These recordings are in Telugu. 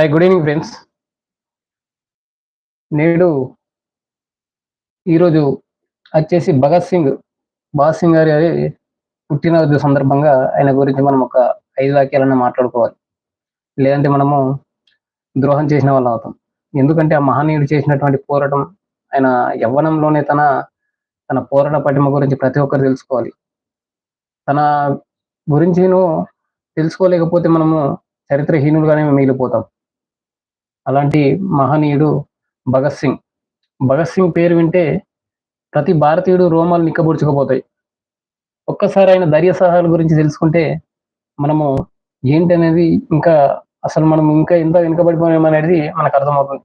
హాయ్ గుడ్ ఈవినింగ్ ఫ్రెండ్స్ నేడు ఈరోజు వచ్చేసి భగత్ సింగ్ భగత్ సింగ్ గారి పుట్టినరోజు సందర్భంగా ఆయన గురించి మనం ఒక ఐదు వాక్యాలను మాట్లాడుకోవాలి. లేదంటే మనము ద్రోహం చేసిన వాళ్ళం అవుతాం. ఎందుకంటే ఆ మహనీయుడు చేసినటువంటి పోరాటం ఆయన యవ్వనంలోనే తన తన పోరాట పటిమ గురించి ప్రతి ఒక్కరు తెలుసుకోవాలి. తన గురించి తెలుసుకోలేకపోతే మనము చరిత్రహీనులుగానే మిగిలిపోతాం. అలాంటి మహనీయుడు భగత్ సింగ్. భగత్ సింగ్ పేరు వింటే ప్రతి భారతీయుడు రోమాలు నిక్కబొడుచుకుపోతాయి. ఒక్కసారి ఆయన ధైర్య సాహసాల గురించి తెలుసుకుంటే మనము ఏంటనేది ఇంకా అసలు మనం ఇంకా ఎంత వెనుకబడిపోయామనేది మనకు అర్థమవుతుంది.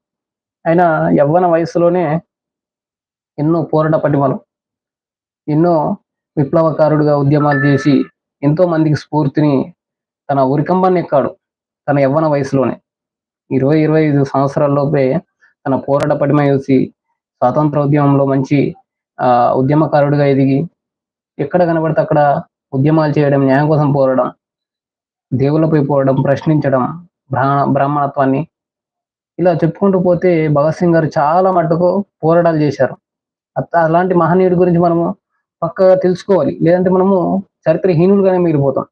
ఆయన యవ్వన వయసులోనే ఎన్నో పోరాట పటిమలు ఎన్నో విప్లవకారుడుగా ఉద్యమాలు చేసి ఎంతో మందికి స్ఫూర్తిని తన ఉరికంబాన్ని ఎక్కాడు తన యవ్వన వయసులోనే ఇరవై ఇరవై ఐదు సంవత్సరాల్లోపే తన పోరాట పటిమ చూసి స్వాతంత్ర ఉద్యమంలో మంచి ఆ ఉద్యమకారుడిగా ఎదిగి ఎక్కడ కనబడితే అక్కడ ఉద్యమాలు చేయడం న్యాయం కోసం పోరాడడం దేవుళ్ళపై పోవడం ప్రశ్నించడం బ్రాహ్మణ బ్రాహ్మణత్వాన్ని ఇలా చెప్పుకుంటూ పోతే భగత్ సింగ్ గారు చాలా మట్టుకు పోరాటాలు చేశారు. అత- అలాంటి మహనీయుడి గురించి మనము పక్కగా తెలుసుకోవాలి. లేదంటే మనము చరిత్రహీనులుగానే మిగిలిపోతాం.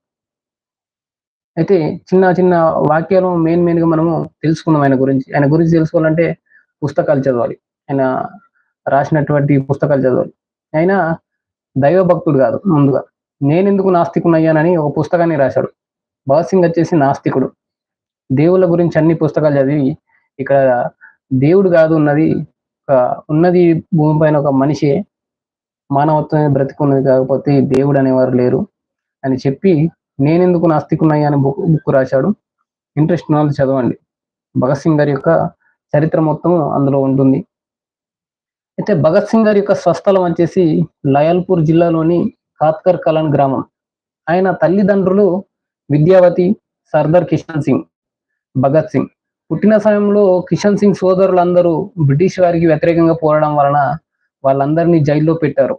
అయితే చిన్న చిన్న వాక్యాలు మెయిన్ మెయిన్గా మనము తెలుసుకున్నాం ఆయన గురించి. ఆయన గురించి తెలుసుకోవాలంటే పుస్తకాలు చదవాలి. ఆయన రాసినటువంటి పుస్తకాలు చదవాలి. ఆయన దైవ భక్తుడు కాదు ముందుగా. నేనెందుకు నాస్తికునయ్యానని ఒక పుస్తకాన్ని రాశాడు. భగత్ సింగ్ వచ్చేసి నాస్తికుడు. దేవుళ్ళ గురించి అన్ని పుస్తకాలు చదివి ఇక్కడ దేవుడు కాదు ఉన్నది ఒక ఉన్నది భూమిపైన ఒక మనిషి మానవత్వమే బ్రతికున్నది కాకపోతే దేవుడు అనేవారు లేరు అని చెప్పి నేనెందుకు నాస్తికున్నాయి అని బుక్ బుక్ రాశాడు. ఇంట్రెస్ట్ వాళ్ళు చదవండి. భగత్ సింగ్ గారి యొక్క చరిత్ర మొత్తం అందులో ఉంటుంది. అయితే భగత్ సింగ్ గారి యొక్క స్వస్థలం వచ్చేసి లయల్పూర్ జిల్లాలోని కాత్కర్ కలాన్ గ్రామం. ఆయన తల్లిదండ్రులు విద్యావతి సర్దార్ కిషన్ సింగ్ భగత్ సింగ్. పుట్టిన సమయంలో కిషన్ సింగ్ సోదరులందరూ బ్రిటిష్ వారికి వ్యతిరేకంగా పోరాడడం వలన వాళ్ళందరినీ జైల్లో పెట్టారు.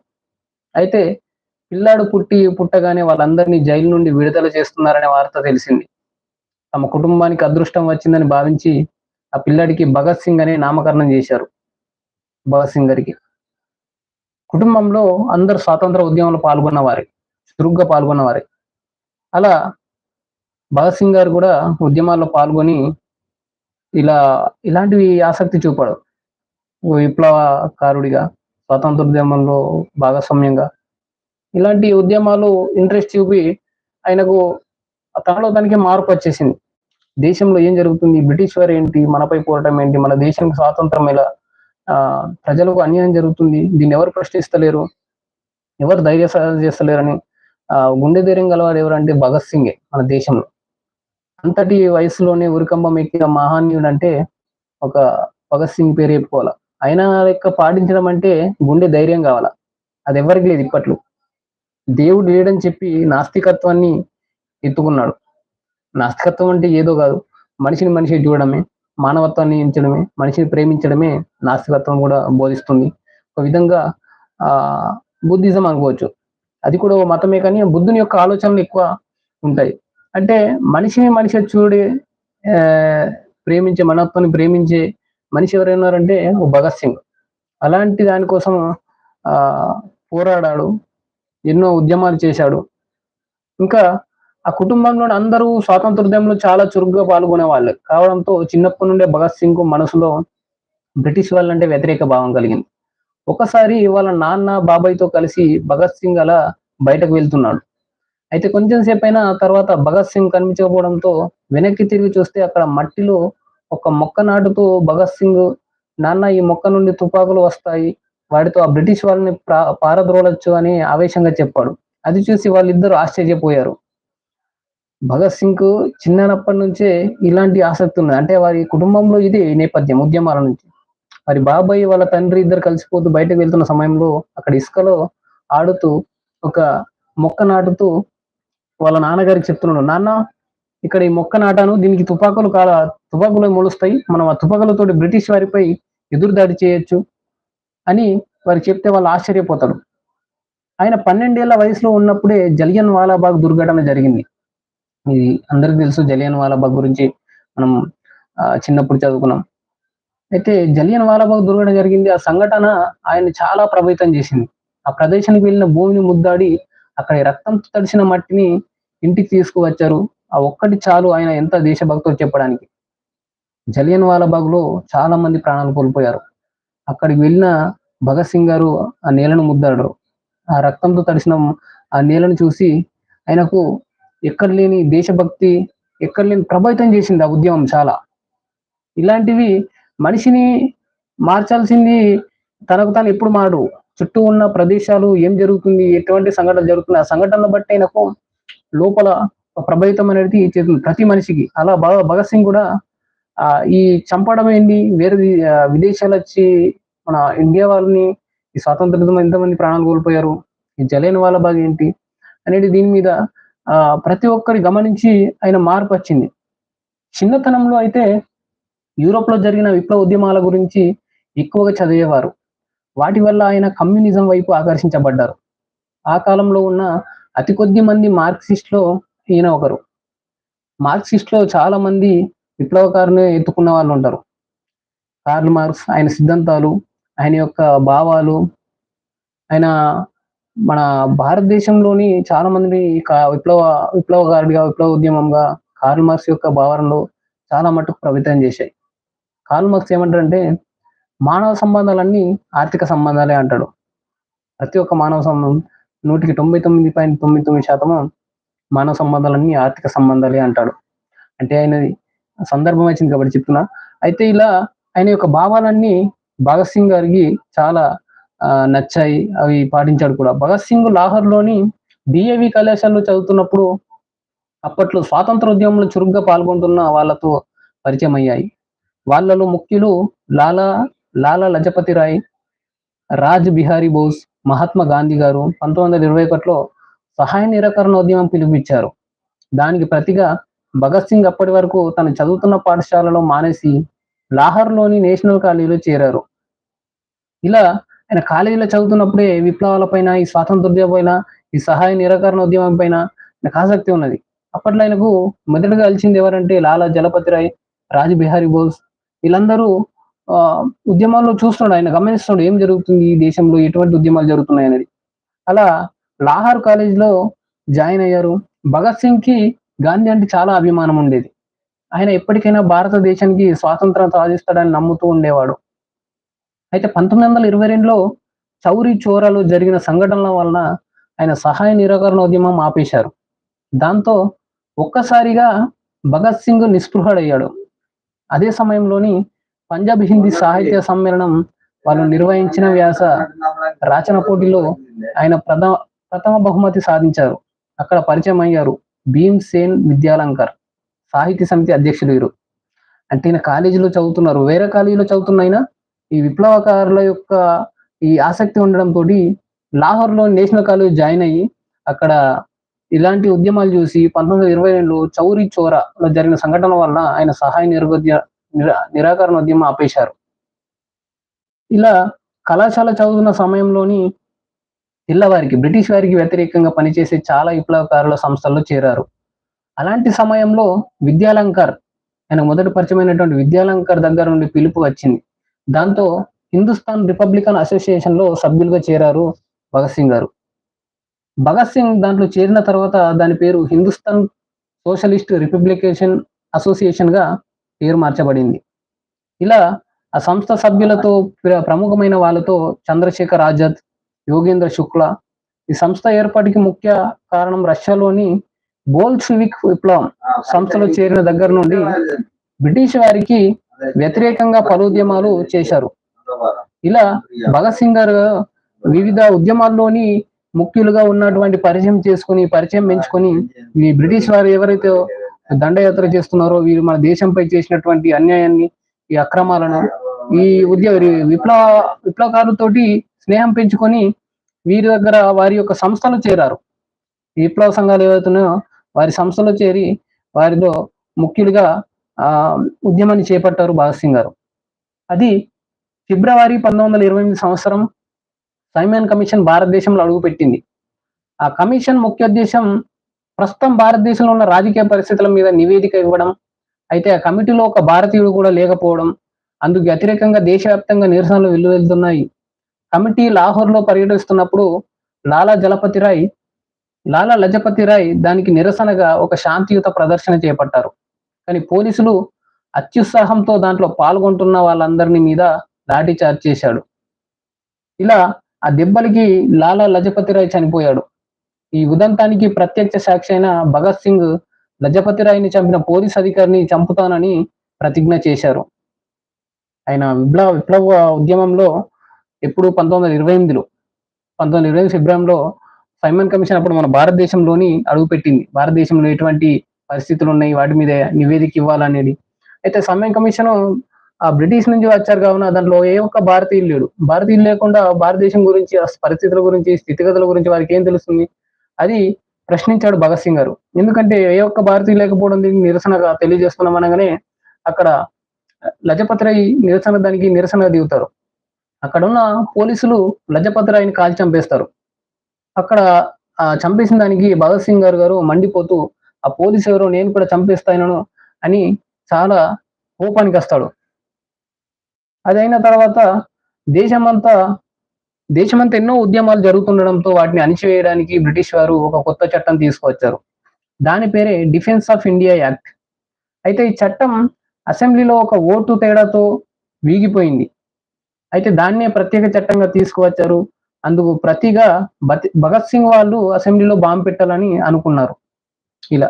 అయితే పిల్లాడు పుట్టి పుట్టగానే వాళ్ళందరినీ జైలు నుండి విడుదల చేస్తున్నారనే వార్త తెలిసింది. తమ కుటుంబానికి అదృష్టం వచ్చిందని భావించి ఆ పిల్లాడికి భగత్ సింగ్ అనే నామకరణం చేశారు. భగత్ సింగ్ గారికి. కుటుంబంలో అందరు స్వాతంత్ర ఉద్యమంలో పాల్గొన్నవారే చురుగ్గా పాల్గొన్నవారే అలా భగత్ సింగ్ గారు కూడా ఉద్యమాల్లో పాల్గొని ఇలా ఇలాంటివి ఆసక్తి చూపాడు. ఓ విప్లవకారుడిగా స్వాతంత్ర ఉద్యమంలో భాగస్వామ్యంగా ఇలాంటి ఉద్యమాలు ఇంట్రెస్ట్ చూపి ఆయనకు తనలో తనకి మార్పు వచ్చేసింది. దేశంలో ఏం జరుగుతుంది? బ్రిటిష్ వారు ఏంటి? మనపై పోరాటం ఏంటి? మన దేశానికి స్వాతంత్రం ఎలా? ఆ ప్రజలకు అన్యాయం జరుగుతుంది. దీన్ని ఎవరు ప్రశ్నిస్తలేరు? ఎవరు ధైర్య సాధన చేస్తలేరని ఆ గుండె ధైర్యం గలవారు ఎవరంటే భగత్ సింగే మన దేశంలో. అంతటి వయసులోనే ఉరికంబం ఎక్కిన మహానీయుడు అంటే ఒక భగత్ సింగ్ పేరు చెప్పుకోవాలా? ఆయన యొక్క పాటించడం అంటే గుండె ధైర్యం కావాలా? అది ఎవరికి లేదు ఇప్పట్లో. దేవుడు లేడని చెప్పి నాస్తికత్వాన్ని ఎత్తుకున్నాడు. నాస్తికత్వం అంటే ఏదో కాదు. మనిషిని మనిషి చూడడమే మానవత్వాన్ని ఎంచడమే మనిషిని ప్రేమించడమే నాస్తికత్వం కూడా బోధిస్తుంది. ఒక విధంగా ఆ బుద్ధిజం అనుకోవచ్చు. అది కూడా ఓ మతమే కానీ బుద్ధుని యొక్క ఆలోచనలు ఎక్కువ ఉంటాయి. అంటే మనిషిని మనిషి చూడే ప్రేమించే మనత్వాన్ని ప్రేమించే మనిషి ఎవరైనారంటే ఓ భగత్ సింగ్. అలాంటి దానికోసం ఆ పోరాడాడు ఎన్నో ఉద్యమాలు చేశాడు. ఇంకా ఆ కుటుంబంలో అందరూ స్వాతంత్రోద్యమంలో చాలా చురుగ్గా పాల్గొనే వాళ్ళు కావడంతో చిన్నప్పటి నుండే భగత్ సింగ్ మనసులో బ్రిటిష్ వాళ్ళంటే వ్యతిరేక భావం కలిగింది. ఒకసారి వాళ్ళ నాన్న బాబాయ్తో కలిసి భగత్ సింగ్ అలా బయటకు వెళ్తున్నాడు. అయితే కొంచెం సేపు అయినా తర్వాత భగత్ సింగ్ కనిపించకపోవడంతో వెనక్కి తిరిగి చూస్తే అక్కడ మట్టిలో ఒక మొక్క నాటుతూ భగత్ సింగ్ నాన్న ఈ మొక్క నుండి తుపాకులు వస్తాయి. వాడితో ఆ బ్రిటిష్ వాళ్ళని పారద్రోలొచ్చు అని ఆవేశంగా చెప్పాడు. అది చూసి వాళ్ళిద్దరూ ఆశ్చర్యపోయారు. భగత్ సింగ్ చిన్నప్పటి నుంచే ఇలాంటి ఆసక్తి ఉంది అంటే వారి కుటుంబంలో ఇది నేపథ్యం ఉద్యమాల నుంచి. మరి బాబాయ్ వాళ్ళ తండ్రి ఇద్దరు కలిసిపోతూ బయటకు వెళ్తున్న సమయంలో అక్కడ ఇసుకలో ఆడుతూ ఒక మొక్క నాటుతూ వాళ్ళ నాన్నగారికి చెప్తున్నాడు నాన్న ఇక్కడ ఈ మొక్క నాటాను. దీనికి తుపాకులు కాల తుపాకులు మొలుస్తాయి. మనం ఆ తుపాకులతోటి బ్రిటిష్ వారిపై ఎదురు దాడి చేయొచ్చు. అని వారు చెప్తే వాళ్ళు ఆశ్చర్యపోతారు. ఆయన పన్నెండేళ్ళ వయసులో ఉన్నప్పుడే జలియన్ వాలాబాగ్ దుర్ఘటన జరిగింది. ఇది అందరికీ తెలుసు జలియన్ వాలాబాగ్ గురించి మనం ఆ, చిన్నప్పుడు చదువుకున్నాం. అయితే జలియన్ వాలాబాగ్ దుర్ఘటన జరిగింది. ఆ సంఘటన ఆయన చాలా ప్రభావితం చేసింది. ఆ ప్రదేశానికి వెళ్ళిన భూమిని ముద్దాడి అక్కడ రక్తంతో తడిసిన మట్టిని ఇంటికి తీసుకువచ్చారు. ఆ ఒక్కటి చాలు ఆయన ఎంత దేశభక్తులు చెప్పడానికి. జలియన్ వాలాబాగ్లో చాలా మంది ప్రాణాలు కోల్పోయారు. అక్కడికి వెళ్ళిన భగత్ సింగ్ గారు ఆ నేలను ముద్దాడరు ఆ రక్తంతో తడిసిన ఆ నేలను చూసి ఆయనకు ఎక్కడ లేని దేశభక్తి ఎక్కడ లేని ప్రభావితం చేసింది ఆ ఉద్యమం చాలా. ఇలాంటివి మనిషిని మార్చాల్సింది తనకు తాను ఎప్పుడు మాడు చుట్టూ ఉన్న ప్రదేశాలు ఏం జరుగుతుంది ఎటువంటి సంఘటనలు జరుగుతుంది ఆ సంఘటనలు బట్టి ఆయనకు లోపల ఒక ప్రభావితం అనేది చేస్తుంది ప్రతి మనిషికి. అలా భగత్ సింగ్ కూడా ఈ చంపడం ఏంటి? వేరే విదేశాలు వచ్చి మన ఇండియా వాళ్ళని ఈ స్వాతంత్రం ఎంతమంది ప్రాణాలు కోల్పోయారు. ఈ జలైన వాళ్ళ బాగా ఏంటి? అనేది దీని మీద ఆ ప్రతి ఒక్కరి గమనించి ఆయన మార్పు వచ్చింది. చిన్నతనంలో అయితే యూరోప్లో జరిగిన విప్లవ ఉద్యమాల గురించి ఎక్కువగా చదివేవారు. వాటి వల్ల ఆయన కమ్యూనిజం వైపు ఆకర్షించబడ్డారు. ఆ కాలంలో ఉన్న అతి కొద్ది మంది మార్క్సిస్ట్లో ఈయన ఒకరు. మార్క్సిస్ట్లో చాలా మంది విప్లవకారుని ఎత్తుకున్న వాళ్ళు ఉంటారు. కార్ల్ మార్క్స్ ఆయన సిద్ధాంతాలు ఆయన యొక్క భావాలు ఆయన మన భారతదేశంలోని చాలా మంది విప్లవ విప్లవకారుడిగా విప్లవ ఉద్యమంగా కార్ల్ మార్క్స్ యొక్క భావనలు చాలా మటుకు ప్రభావితం చేశాయి. కార్ల్ మార్క్స్ ఏమంటారంటే మానవ సంబంధాలన్నీ ఆర్థిక సంబంధాలే అంటాడు. ప్రతి ఒక్క మానవ సంబంధం నూటికి తొంభై తొమ్మిది పాయింట్ తొమ్మిది తొమ్మిది శాతము మానవ సంబంధాలన్నీ ఆర్థిక సంబంధాలే అంటాడు. అంటే ఆయన సందర్భం వచ్చింది కాబట్టి చెప్తున్నా. అయితే ఇలా ఆయన యొక్క భావాలన్నీ భగత్ సింగ్ గారికి చాలా ఆ, నచ్చాయి. అవి పాటించాడు కూడా. భగత్ సింగ్ లాహోర్లోని డిఏవి కళాశాలలో చదువుతున్నప్పుడు అప్పట్లో స్వాతంత్ర ఉద్యమంలో చురుగ్గా పాల్గొంటున్న వాళ్ళతో పరిచయం అయ్యాయి. వాళ్ళలో ముఖ్యులు లాలా లాలా లజపతి రాయ్ రాజ్ బిహారీ బోస్ మహాత్మా గాంధీ గారు పంతొమ్మిది వందల ఇరవై ఒకటిలో సహాయ నిరాకరణ ఉద్యమం పిలుపునిచ్చారు. దానికి ప్రతిగా భగత్ సింగ్ అప్పటి వరకు తను చదువుతున్న పాఠశాలలో మానేసి లాహర్లోని నేషనల్ కాలేజీలో చేరారు. ఇలా ఆయన కాలేజీలో చదువుతున్నప్పుడే విప్లవాల పైన ఈ స్వాతంత్ర పైన ఈ సహాయ నిరాకరణ ఉద్యమం పైన ఆయనకు ఆసక్తి ఉన్నది. అప్పట్లో ఆయనకు మొదటగా కలిసింది ఎవరంటే లాలా జలపతి రాయ్ రాజ్ బిహారీ బోస్. వీళ్ళందరూ ఆ ఉద్యమాల్లో చూస్తున్నాడు. ఆయన గమనిస్తున్నాడు ఏం జరుగుతుంది ఈ దేశంలో ఎటువంటి ఉద్యమాలు జరుగుతున్నాయి అనేది. అలా లాహార్ కాలేజీలో జాయిన్ అయ్యారు. భగత్ సింగ్కి గాంధీ అంటే చాలా అభిమానం ఉండేది. ఆయన ఎప్పటికైనా భారతదేశానికి స్వాతంత్రం సాధిస్తాడని నమ్ముతూ ఉండేవాడు. అయితే పంతొమ్మిది వందల ఇరవై రెండులో చౌరీ చోరాలో జరిగిన సంఘటనల వలన ఆయన సహాయ నిరాకరణ ఉద్యమం ఆపేశారు. దాంతో ఒక్కసారిగా భగత్ సింగ్ నిస్పృహడయ్యాడు. అదే సమయంలోని పంజాబ్ హిందీ సాహిత్య సమ్మేళనం వాళ్ళు నిర్వహించిన వ్యాస రచన పోటీలో ఆయన ప్రథమ ప్రథమ బహుమతి సాధించారు. అక్కడ పరిచయం అయ్యారు భీమ్ సేన్ విద్యాలంకర్ సాహిత్య సమితి అధ్యక్షులు వీరు అంటే ఈయన కాలేజీలో చదువుతున్నారు. వేరే కాలేజీలో చదువుతున్న ఆయన ఈ విప్లవకారుల యొక్క ఈ ఆసక్తి ఉండడం తోటి లాహోర్లో నేషనల్ కాలేజ్ జాయిన్ అయ్యి అక్కడ ఇలాంటి ఉద్యమాలు చూసి పంతొమ్మిది వందల ఇరవై రెండులో చౌరీ చోరాలో జరిగిన సంఘటన వల్ల ఆయన సహాయ నిరుద్య నిరా నిరాకరణ ఉద్యమం ఆపేశారు. ఇలా కళాశాల చదువుతున్న సమయంలోని తెల్లవారికి బ్రిటిష్ వారికి వ్యతిరేకంగా పనిచేసే చాలా విప్లవకారుల సంస్థల్లో చేరారు. అలాంటి సమయంలో విద్యాలంకర్ ఆయన మొదటి పరిచయమైనటువంటి విద్యాలంకర్ దగ్గర నుండి పిలుపు వచ్చింది. దాంతో హిందుస్థాన్ రిపబ్లికన్ అసోసియేషన్లో సభ్యులుగా చేరారు భగత్ సింగ్ గారు. భగత్ సింగ్ దాంట్లో చేరిన తర్వాత దాని పేరు హిందుస్థాన్ సోషలిస్ట్ రిపబ్లికేషన్ అసోసియేషన్గా పేరు మార్చబడింది. ఇలా ఆ సంస్థ సభ్యులతో ప్రముఖమైన వాళ్ళతో చంద్రశేఖర్ ఆజాద్ యోగేంద్ర శుక్ల. ఈ సంస్థ ఏర్పాటుకి ముఖ్య కారణం రష్యాలోని బోల్షివిక్ విప్లవం సంస్థలో చేరిన దగ్గర నుండి బ్రిటిష్ వారికి వ్యతిరేకంగా పలు ఉద్యమాలు చేశారు. ఇలా భగత్ సింగ్ గారు వివిధ ఉద్యమాల్లోని ముఖ్యులుగా ఉన్నటువంటి పరిచయం చేసుకుని పరిచయం పెంచుకొని ఈ బ్రిటిష్ వారు ఎవరైతే దండయాత్ర చేస్తున్నారో వీరు మన దేశంపై చేసినటువంటి అన్యాయాన్ని ఈ అక్రమాలను ఈ ఉద్యమ విప్లవ విప్లవకారులతోటి స్నేహం పెంచుకొని వీరి దగ్గర వారి యొక్క సంస్థలో చేరారు. విప్లవ సంఘాలు ఏవైతున్నాయో వారి సంస్థలో చేరి వారిలో ముఖ్యులుగా ఆ ఉద్యమాన్ని చేపట్టారు భగత్ సింగ్ గారు. అది ఫిబ్రవరి పంతొమ్మిది వందల ఇరవై ఎనిమిది సంవత్సరం సైమన్ కమిషన్ భారతదేశంలో అడుగుపెట్టింది. ఆ కమిషన్ ముఖ్య ఉద్దేశం ప్రస్తుతం భారతదేశంలో ఉన్న రాజకీయ పరిస్థితుల మీద నివేదిక ఇవ్వడం అయితే ఆ కమిటీలో ఒక భారతీయుడు కూడా లేకపోవడం అందుకు వ్యతిరేకంగా దేశవ్యాప్తంగా నిరసనలు వెల్లువెళ్తున్నాయి. కమిటీ లాహోర్లో పర్యటిస్తున్నప్పుడు లాలా జలపతి రాయ్ లాలా లజపతి రాయ్ దానికి నిరసనగా ఒక శాంతియుత ప్రదర్శన చేపట్టారు. కానీ పోలీసులు అత్యుత్సాహంతో దాంట్లో పాల్గొంటున్న వాళ్ళందరినీ మీద దాటి చార్జ్ చేశాడు. ఇలా ఆ దెబ్బలకి లాలా లజపతి రాయ్ చనిపోయాడు. ఈ ఉదంతానికి ప్రత్యక్ష సాక్షి అయిన భగత్ సింగ్ లజపతి రాయ్ని చంపిన పోలీస్ అధికారిని చంపుతానని ప్రతిజ్ఞ చేశారు. ఆయన విప్లవ విప్లవ ఉద్యమంలో ఎప్పుడు పంతొమ్మిది వందల ఇరవై ఎనిమిదిలో పంతొమ్మిది వందల ఇరవై ఎనిమిది ఫిబ్రవరిలో సైమన్ కమిషన్ అప్పుడు మన భారతదేశంలోని అడుగుపెట్టింది. భారతదేశంలో ఎటువంటి పరిస్థితులు ఉన్నాయి వాటి మీద నివేదిక ఇవ్వాలనేది. అయితే సైమన్ కమిషన్ ఆ బ్రిటిష్ నుంచి వచ్చారు కావున దాంట్లో ఏ ఒక్క భారతీయులు లేడు. భారతీయులు లేకుండా భారతదేశం గురించి ఆ పరిస్థితుల గురించి స్థితిగతుల గురించి వారికి ఏం తెలుస్తుంది? అది ప్రశ్నించాడు భగత్ సింగ్ గారు. ఎందుకంటే ఏ ఒక్క భారతీయులు లేకపోవడం దీనికి నిరసనగా తెలియజేస్తున్నాం అనగానే అక్కడ లజపతి నిరసన దానికి నిరసనగా దిగుతారు. అక్కడున్న పోలీసులు లజపతి రాయ్ని కాల్చి చంపేస్తారు. అక్కడ చంపేసిన దానికి భగత్ సింగ్ గారు గారు మండిపోతూ ఆ పోలీసు ఎవరో నేను కూడా చంపేస్తాను అని చాలా కోపానికి వస్తాడు. అదైన తర్వాత దేశమంతా దేశమంతా ఎన్నో ఉద్యమాలు జరుగుతుండడంతో వాటిని అణిచివేయడానికి బ్రిటిష్ వారు ఒక కొత్త చట్టం తీసుకువచ్చారు. దాని పేరే డిఫెన్స్ ఆఫ్ ఇండియా యాక్ట్. అయితే ఈ చట్టం అసెంబ్లీలో ఒక ఓటు తేడాతో వీగిపోయింది. అయితే దాన్నే ప్రత్యేక చట్టంగా తీసుకువచ్చారు. అందుకు ప్రతిగా భగత్ సింగ్ వాళ్ళు అసెంబ్లీలో బాంబు పెట్టాలని అనుకున్నారు. ఇలా.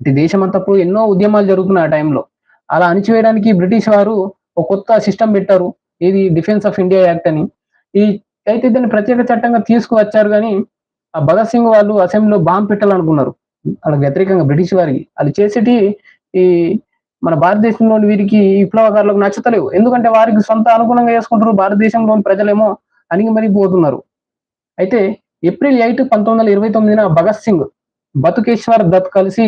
అంటే దేశమంతప్పుడు ఎన్నో ఉద్యమాలు జరుగుతున్నాయి ఆ టైంలో. అలా అణిచివేయడానికి బ్రిటిష్ వారు ఒక కొత్త సిస్టమ్ పెట్టారు. ఇది డిఫెన్స్ ఆఫ్ ఇండియా యాక్ట్ అని. ఈ అయితే దాన్ని ప్రత్యేక చట్టంగా తీసుకువచ్చారు కానీ ఆ భగత్ సింగ్ వాళ్ళు అసెంబ్లీలో బాంబు పెట్టాలనుకున్నారు. వాళ్ళకి వ్యతిరేకంగా బ్రిటిష్ వారికి. వాళ్ళు చేసేటి ఈ మన భారతదేశంలోని వీరికి విప్లవకారులకు నచ్చతలేవు. ఎందుకంటే వారికి సొంత అనుగుణంగా చేసుకుంటారు భారతదేశంలోని ప్రజలేమో అణిగి అయితే ఏప్రిల్ ఎయిట్ పంతొమ్మిది వందల ఇరవై తొమ్మిదిన భగత్ సింగ్ బతుకేశ్వర్ దత్ కలిసి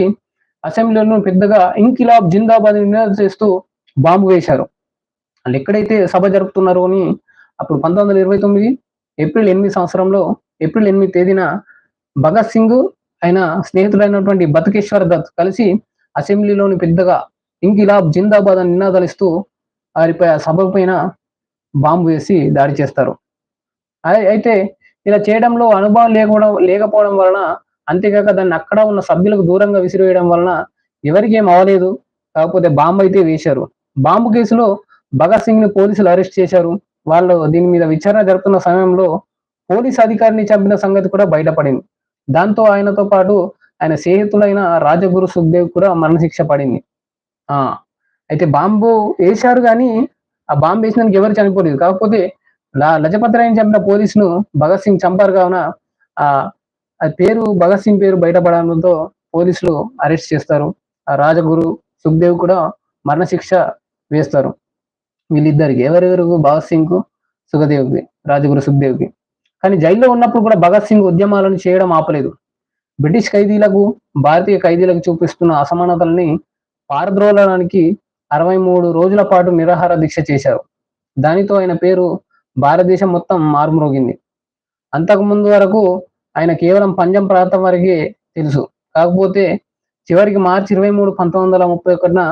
అసెంబ్లీలో పెద్దగా ఇంకిలాబ్ జిందాబాద్ నినాదం చేస్తూ బాంబు వేశారు. వాళ్ళు ఎక్కడైతే సభ జరుపుతున్నారో అని అప్పుడు పంతొమ్మిది వందల ఇరవై తొమ్మిది ఏప్రిల్ ఎనిమిది సంవత్సరంలో ఏప్రిల్ ఎనిమిది తేదీన భగత్ సింగ్ ఆయన స్నేహితుడైనటువంటి బతుకేశ్వర్ దత్ కలిసి అసెంబ్లీలోని పెద్దగా ఇంకిలాబ్ జిందాబాద్ అని నినాదాలు ఇస్తూ వారిపై ఆ సభ పైన బాంబు వేసి దాడి చేస్తారు. అయితే ఇలా చేయడంలో అనుభవం లేకపోవడం లేకపోవడం వలన అంతేకాక దాన్ని అక్కడ ఉన్న సభ్యులకు దూరంగా విసిరేయడం వలన ఎవరికి ఏం అవ్వలేదు. కాకపోతే బాంబు అయితే వేశారు. బాంబు కేసులో భగత్ సింగ్ని పోలీసులు అరెస్ట్ చేశారు. వాళ్ళు దీని మీద విచారణ జరుపుతున్న సమయంలో పోలీస్ అధికారిని చంపిన సంగతి కూడా బయటపడింది. దాంతో ఆయనతో పాటు ఆయన స్నేహితులైన రాజగురు సుఖ్దేవ్ కూడా మరణశిక్ష పడింది. అయితే బాంబు వేశారు కానీ ఆ బాంబు వేసినందుకు ఎవరు చనిపోలేదు. కాకపోతే లా- చంపిన పోలీసును భగత్ సింగ్ చంపారు కావున ఆ పేరు భగత్ సింగ్ పేరు బయటపడడంతో పోలీసులు అరెస్ట్ చేస్తారు. ఆ రాజగురు సుఖ్దేవ్ కూడా మరణశిక్ష వేస్తారు. వీళ్ళిద్దరికి ఎవరెవరు? భగత్ సింగ్కు సుఖదేవ్కి రాజగురు సుఖ్దేవ్కి. కానీ జైల్లో ఉన్నప్పుడు కూడా భగత్ సింగ్ ఉద్యమాలను చేయడం ఆపలేదు. బ్రిటిష్ ఖైదీలకు భారతీయ ఖైదీలకు చూపిస్తున్న అసమానతల్ని పారద్రోలడానికి అరవై మూడు రోజుల పాటు నిరాహార దీక్ష చేశారు. దానితో ఆయన పేరు భారతదేశం మొత్తం మారుమ్రోగింది. అంతకు ముందు వరకు ఆయన కేవలం పంజం ప్రాంతం వరకే తెలుసు. కాకపోతే చివరికి మార్చి ఇరవై మూడు పంతొమ్మిది వందల ముప్పై ఒకటిన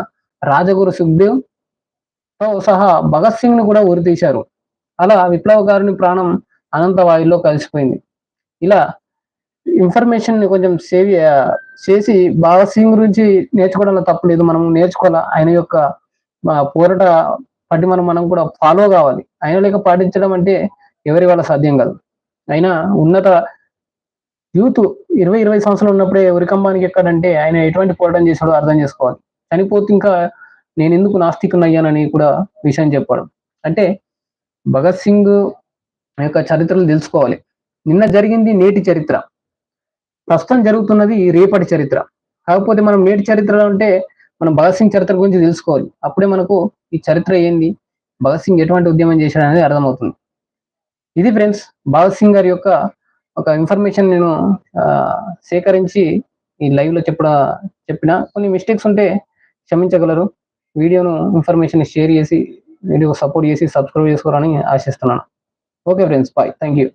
రాజగురు సుఖ్దేవ్తో సహా భగత్ సింగ్ను కూడా ఉరితీశారు అలా విప్లవకారుని ప్రాణం అనంత వాయుల్లో కలిసిపోయింది. ఇలా ఇన్ఫర్మేషన్ని కొంచెం సేవ్ చేసి భగత్ సింగ్ గురించి నేర్చుకోవడంలో తప్పు లేదు. మనం నేర్చుకోవాలి? ఆయన యొక్క పోరాట పట్టి మనం మనం కూడా ఫాలో కావాలి. ఆయన లేక పాటించడం అంటే ఎవరి వల్ల సాధ్యం కాదు. అయినా ఉన్నత యూత్ ఇరవై ఇరవై సంవత్సరాలు ఉన్నప్పుడే ఉరికంబానికి ఎక్కడంటే ఆయన ఎటువంటి పోరాటం చేశాడో అర్థం చేసుకోవాలి. చనిపోతే ఇంకా నేను ఎందుకు నాస్తికునయ్యానని కూడా విషయం చెప్పడం. అంటే భగత్ సింగ్ యొక్క చరిత్రలు తెలుసుకోవాలి. నిన్న జరిగింది నేటి చరిత్ర. ప్రస్తుతం జరుగుతున్నది రేపటి చరిత్ర. కాకపోతే మనం నేటి చరిత్రలో అంటే మనం భగత్ సింగ్ చరిత్ర గురించి తెలుసుకోవాలి. అప్పుడే మనకు ఈ చరిత్ర ఏంది? భగత్ సింగ్ ఎటువంటి ఉద్యమం చేశాడు అనేది అర్థమవుతుంది. ఇది ఫ్రెండ్స్ భగత్ సింగ్ గారి యొక్క ఒక ఇన్ఫర్మేషన్ నేను సేకరించి ఈ లైవ్లో చెప్పడం చెప్పిన. కొన్ని మిస్టేక్స్ ఉంటే క్షమించగలరు. వీడియోను ఇన్ఫర్మేషన్ షేర్ చేసి వీడియో సపోర్ట్ చేసి సబ్స్క్రైబ్ చేసుకోవాలని ఆశిస్తున్నాను. Okay friends bye. Thank you